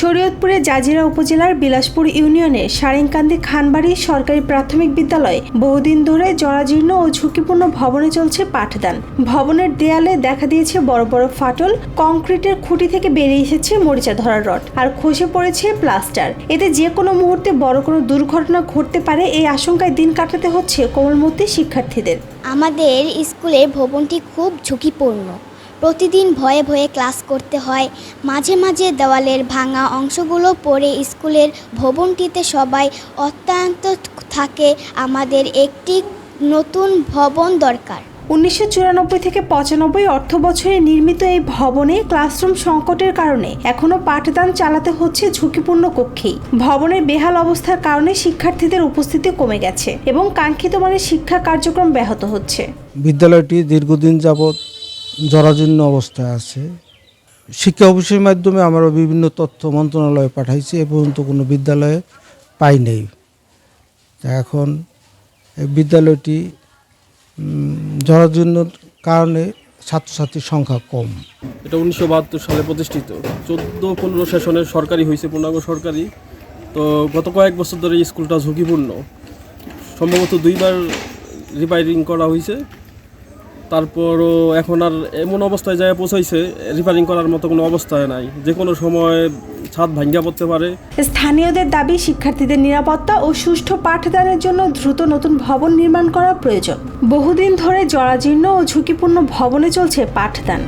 শরীয়তপুরের জাজিরা উপজেলার বিলাসপুর ইউনিয়নের সারেংকান্দি খানবাড়ি সরকারি প্রাথমিক বিদ্যালয়ে বহুদিন ধরে জরাজীর্ণ ও ঝুঁকিপূর্ণ ভবনে চলছে পাঠদান। ভবনের দেয়ালে দেখা দিয়েছে বড় বড় ফাটল, কংক্রিটের খুঁটি থেকে বেরিয়ে এসেছে মরিচা ধরার রড আর খসে পড়েছে প্লাস্টার। এতে যে কোনো মুহূর্তে বড় কোনো দুর্ঘটনা ঘটতে পারে এই আশঙ্কায় দিন কাটাতে হচ্ছে কোমলমতি শিক্ষার্থীদের। আমাদের স্কুলের ভবনটি খুব ঝুঁকিপূর্ণ। প্রতিদিন ভয়ে ভয়ে ক্লাস করতে হয়। মাঝে মাঝে দেওয়ালের ভাঙা অংশগুলো পড়ে স্কুলের ভবনটিতে সবাই অত্যন্ত থাকে। আমাদের একটি নতুন ভবন দরকার। উনিশশো চুরানব্বই থেকে পঁচানব্বই অর্থ বছরে নির্মিত এই ভবনে ক্লাসরুম সংকটের কারণে এখনও পাঠদান চালাতে হচ্ছে ঝুঁকিপূর্ণ কক্ষেই। ভবনের বেহাল অবস্থার কারণে শিক্ষার্থীদের উপস্থিতি কমে গেছে এবং কাঙ্ক্ষিত মানের শিক্ষা কার্যক্রম ব্যাহত হচ্ছে। বিদ্যালয়টি দীর্ঘদিন যাবৎ জরাজীর্ণ অবস্থায় আছে। শিক্ষা অফিসের মাধ্যমে আমরা বিভিন্ন তথ্য মন্ত্রণালয়ে পাঠাইছি, এ পর্যন্ত কোনো বিদ্যালয়ে পাই নেই। এখন বিদ্যালয়টি জরাজীর্ণর কারণে ছাত্রছাত্রীর সংখ্যা কম। এটা উনিশশো বাহাত্তর সালে প্রতিষ্ঠিত। চোদ্দ পনেরো সেশনের সরকারি হয়েছে, পূর্ণাঙ্গ সরকারি। তো গত কয়েক বছর ধরে স্কুলটা ঝুঁকিপূর্ণ। সম্ভবত দুইবার রিপেয়ারিং করা হয়েছে। তারপরও এখন আর এমন অবস্থায় যায় পৌঁছাইছে রিপেয়ারিং করার মতো কোনো অবস্থায় নাই। যে কোনো সময় ছাদ ভাঙ্গা পড়তে পারে। স্থানীয়দের দাবি, শিক্ষার্থীদের নিরাপত্তা ও সুষ্ঠু পাঠদানের জন্য দ্রুত নতুন ভবন নির্মাণ করা প্রয়োজন। বহুদিন ধরে জরাজীর্ণ ও ঝুঁকিপূর্ণ ভবনে চলছে পাঠদান।